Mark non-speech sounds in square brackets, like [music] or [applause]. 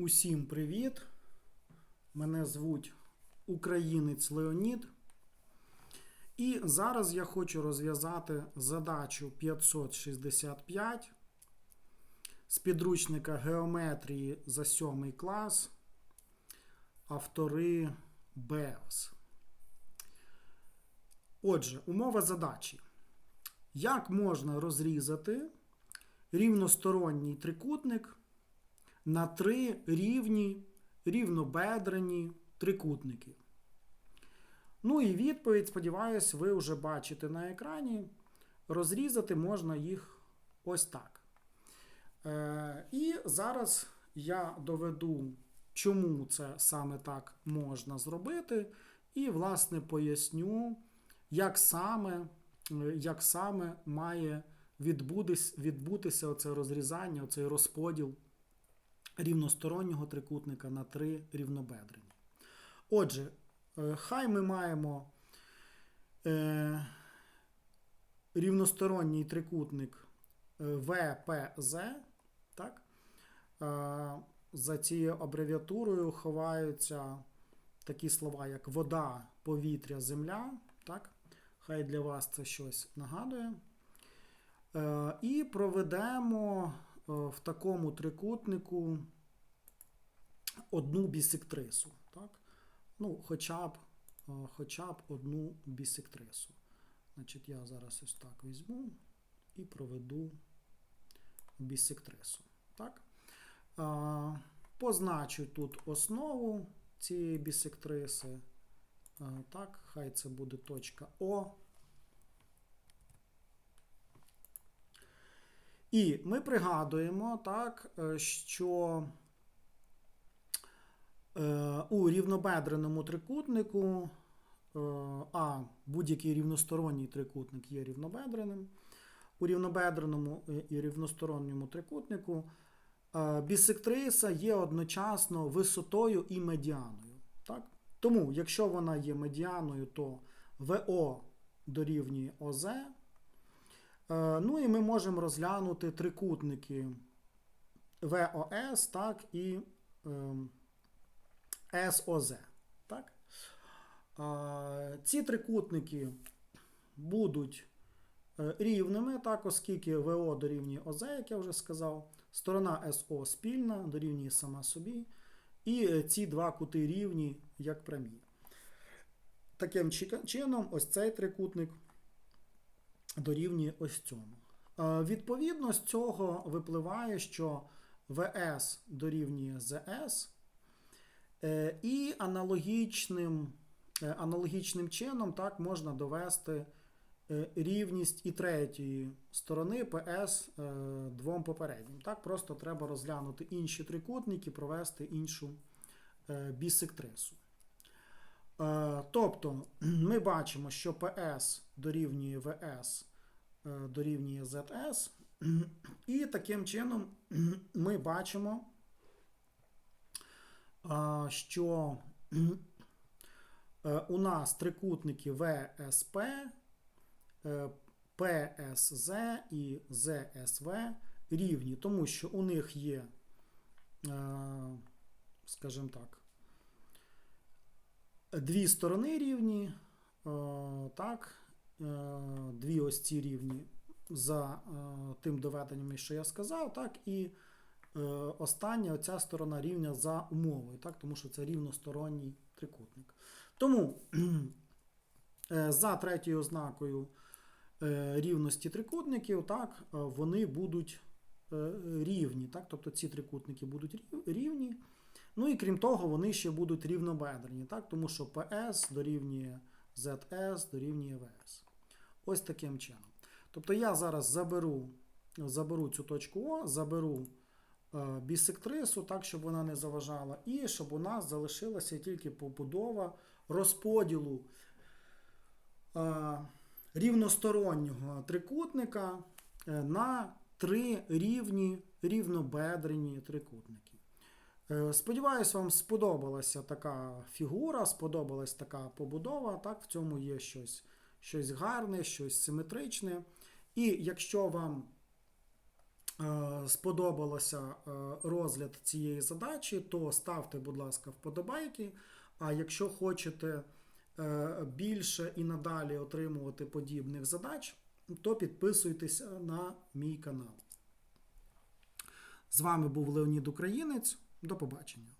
Усім привіт! Мене звуть Українець Леонід. І зараз я хочу розв'язати задачу 565 з підручника геометрії за 7 клас. Автори БЕВС. Отже, умова задачі. Як можна розрізати рівносторонній трикутник на три рівні рівнобедрені трикутники? Ну і відповідь, сподіваюсь, ви вже бачите на екрані. Розрізати можна їх ось так. Е, і зараз я доведу, чому це саме так можна зробити, і, власне, поясню, як саме, як саме має відбутись, відбутися оце розрізання, оцей розподіл рівностороннього трикутника на три рівнобедрені. Отже, е, хай ми маємо е, рівносторонній трикутник е, ВПЗ. Так? За цією абревіатурою ховаються такі слова, як вода, повітря, земля. Так? Хай для вас це щось нагадує. І проведемо в такому трикутнику одну бісектрису. Так? Ну, хоча б, е, хоча б одну бісектрису. Значить, я зараз ось так візьму і проведу бісектрису. Так? Е, Позначу тут основу цієї бісектриси. Е, Так, хай це буде точка О. І ми пригадуємо, так, е, що е, у рівнобедреному трикутнику, е, а будь-який рівносторонній трикутник є рівнобедреним. У рівнобедреному і рівносторонньому трикутнику бісектриса є одночасно висотою і медіаною. Так? Тому, якщо вона є медіаною, то ВО дорівнює ОЗ. Е, Ну і ми можемо розглянути трикутники ВОС, так, і е, СОЗ. Так? Е, Ці трикутники будуть е, рівними, так, оскільки ВО дорівнює ОЗ, як я вже сказав, сторона СО спільна, дорівнює сама собі. І ці два кути рівні, як прямі. Таким чином, ось цей трикутник дорівнює ось цьому. Е, Відповідно, з цього випливає, що ВС дорівнює ЗС, е, і аналогічним, е, аналогічним чином так, можна довести рівність і третьої сторони ПС двом попереднім. Так, просто треба розглянути інші трикутники, провести іншу бісектрису. Е, Тобто [clears throat] ми бачимо, що PS дорівнює VS е, дорівнює ZS, [clears throat] і таким чином [clears throat] ми бачимо, е, що у нас трикутники ВСП, ПСЗ і ЗСВ рівні, тому що у них є, скажімо так, дві сторони рівні, е, так, е, дві ось ці рівні за е, тим доведенням, що я сказав, так, і остання оця сторона рівня за умовою, так, тому що це рівносторонній трикутник. Тому [clears throat] за третьою ознакою рівності трикутників, так, вони будуть рівні, так, тобто ці трикутники будуть рівні. Ну і крім того, вони ще будуть рівнобедрені, так? тому що PS дорівнює ZS дорівнює VS. Ось таким чином. Тобто я зараз заберу, заберу цю точку О, заберу е, бісектрису, так, щоб вона не заважала, і щоб у нас залишилася тільки побудова розподілу е, рівностороннього трикутника е, на три рівні рівнобедрені трикутники. Е, Сподіваюсь, вам сподобалася така фігура, сподобалась така побудова. Так, в цьому є щось, щось гарне, щось симетричне. І якщо вам е, сподобалося е, розгляд цієї задачі, то ставте, будь ласка, вподобайки. А якщо хочете більше і надалі отримувати подібних задач, то підписуйтесь на мій канал. З вами був Леонід Українець. До побачення.